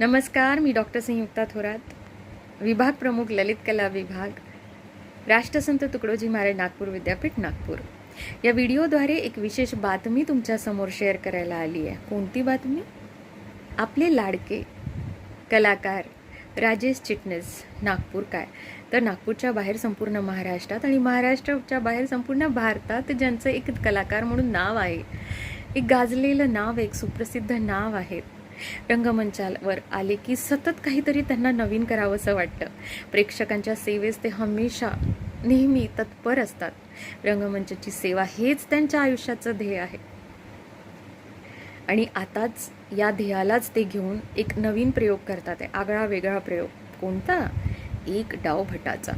नमस्कार मी डॉक्टर संयुक्ता थोरात विभाग प्रमुख ललित कला विभाग राष्ट्रसंत तुकडोजी महाराज नागपूर विद्यापीठ नागपूर. या व्हिडिओद्वारे एक विशेष बातमी तुमच्यासमोर शेअर करायला आली आहे. कोणती बातमी? आपले लाडके कलाकार राजेश चिटणीस नागपूर काय? तर नागपूरच्या बाहेर संपूर्ण महाराष्ट्रात आणि महाराष्ट्राच्या बाहेर संपूर्ण भारतात ज्यांचं एक कलाकार म्हणून नाव आहे एक गाजलेलं नाव एक सुप्रसिद्ध नाव आहे रंगमंचावर आले की सतत काहीतरी त्यांना नवीन करावंसं वाटतं. प्रेक्षकांच्या सेवेस ते हमेशा नेहमी तत्पर असतात. रंगमंचाची सेवा हेच त्यांच्या आयुष्याचं ध्येय आहे. आणि आताच या ध्येयालाच ते घेऊन एक नवीन प्रयोग करतात. आहे आगळा वेगळा प्रयोग. कोणता? एक डाव भटाचा.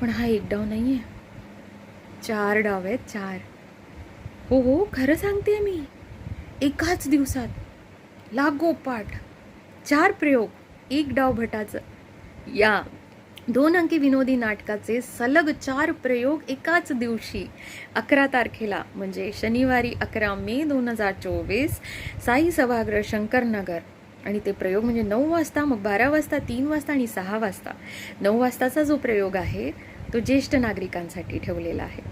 पण हा एक डाव नाही आहे चार डाव आहेत चार. हो हो खरं सांगते मी. एकाच दिवसात. लागोपाठ चार प्रयोग एक डाव भटाचं. या. दोन अंकी विनोदी नाटकाचे सलग चार प्रयोग एकाच दिवशी अकरा तारखेला म्हणजे शनिवारी अकरा मे दोन हजार चोवीस साई सभागृह शंकरनगर. आणि ते प्रयोग म्हणजे नऊ वाजता मग बारा वाजता तीन वाजता आणि सहा वाजता. नऊ वाजताचा जो प्रयोग आहे तो ज्येष्ठ नागरिकांसाठी ठेवलेला आहे.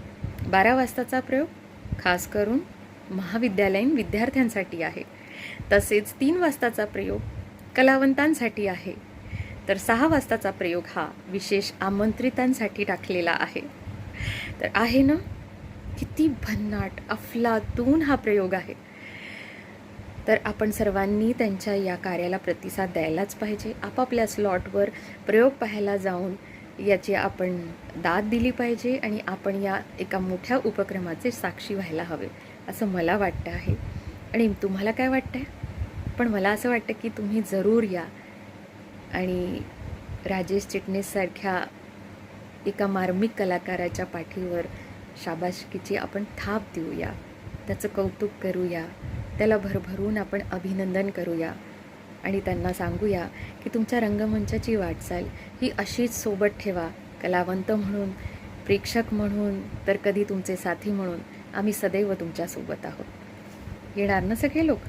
बारा वाजताचा प्रयोग खास करून महाविद्यालयीन विद्यार्थ्यांसाठी आहे. तसेच तीन वाजताचा प्रयोग कलावंतांसाठी आहे. तर सहा वाजताचा प्रयोग हा विशेष आमंत्रितांसाठी टाकलेला आहे. तर आहे ना? किती भन्नाट अफलातून हा प्रयोग आहे. तर आपण सर्वांनी त्यांच्या या कार्याला प्रतिसाद द्यायलाच पाहिजे. आपापल्या स्लॉटवर प्रयोग पाहायला जाऊन याची आपण दाद दिली पाहिजे आणि आपण या एका मोठ्या उपक्रमाचे साक्षी व्हायला हवे असं मला वाटतं आहे. आणि तुम्हाला काय वाटतं आहे पण मला असं वाटतं की तुम्ही जरूर या. आणि राजेश चिटणीससारख्या एका मार्मिक कलाकाराच्या पाठीवर शाबासकीची आपण थाप देऊया. त्याचं कौतुक करूया. त्याला भरभरून आपण अभिनंदन करूया. आणि त्यांना सांगूया की तुमच्या रंगमंचाची वाटचाल ही अशीच सोबत ठेवा. कलावंत म्हणून प्रेक्षक म्हणून तर कधी तुमचे साथी म्हणून आम्ही सदैव तुमच्यासोबत आहोत. येणार ना सगळे लोक?